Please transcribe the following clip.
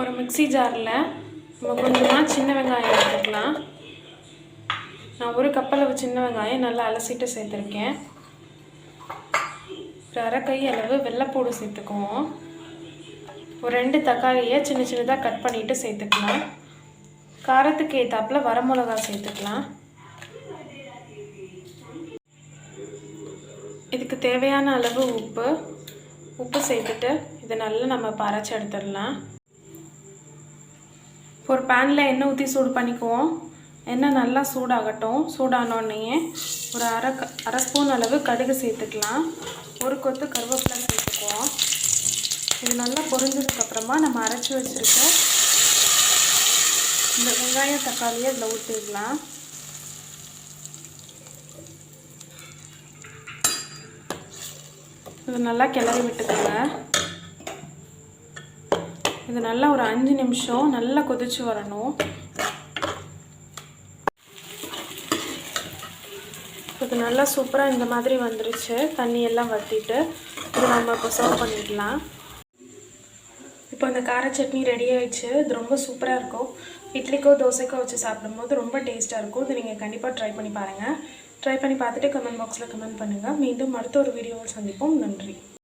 ஒரு மிக்ஸி ஜாரில் நம்ம கொஞ்சமாக சின்ன வெங்காயம் எடுத்துக்கலாம். நான் ஒரு கப்பளவு சின்ன வெங்காயம் நல்லா அலசிட்டு சேர்த்துருக்கேன். ஒரு அரை கை அளவு வெள்ளைப்பூடு சேர்த்துக்குவோம். ஒரு ரெண்டு தக்காளியை சின்ன சின்னதாக கட் பண்ணிவிட்டு சேர்த்துக்கலாம். காரத்துக்கு ஏற்றாப்புல வரமிளகா சேர்த்துக்கலாம். இதுக்கு தேவையான அளவு உப்பு. உப்பு சேர்த்துட்டு இதை நல்லா நம்ம பறைச்சி எடுத்துடலாம். இப்போ ஒரு பேனில் எண்ணெய் ஊற்றி சூடு பண்ணிக்குவோம். எண்ணெய் நல்லா சூடாகட்டும். சூடானோடனே ஒரு அரை அரை ஸ்பூன் அளவு கடுகு சேர்த்துக்கலாம். ஒரு கொத்து கருவேப்பிலை சேர்த்துக்குவோம். இது நல்லா பொரிஞ்சதுக்கப்புறமா நம்ம அரைச்சி வச்சுருக்க இந்த வெங்காயம் தக்காளியை இதில் ஊற்றிடலாம் இது நல்லா கிளறி விட்டுக்கோங்க. இது நல்லா ஒரு அஞ்சு நிமிஷம் நல்லா கொதிச்சு வரணும். இது நல்லா சூப்பராக இந்த மாதிரி வந்துருச்சு. தண்ணியெல்லாம் வற்றிட்டு இது நம்ம இப்போ சர்வ் பண்ணிக்கலாம். இப்போ இந்த கார சட்னி ரெடி ஆயிடுச்சு. இது ரொம்ப சூப்பராக இருக்கும். இட்லிக்கோ தோசைக்கோ வச்சு சாப்பிடும்போது ரொம்ப டேஸ்ட்டாக இருக்கும். இது நீங்கள் கண்டிப்பாக ட்ரை பண்ணி பாருங்கள் ட்ரை பண்ணி பார்த்துட்டு கமெண்ட் பாக்ஸில் கமெண்ட் பண்ணுங்கள் மீண்டும் அடுத்த ஒரு வீடியோவில் சந்திப்போம். நன்றி.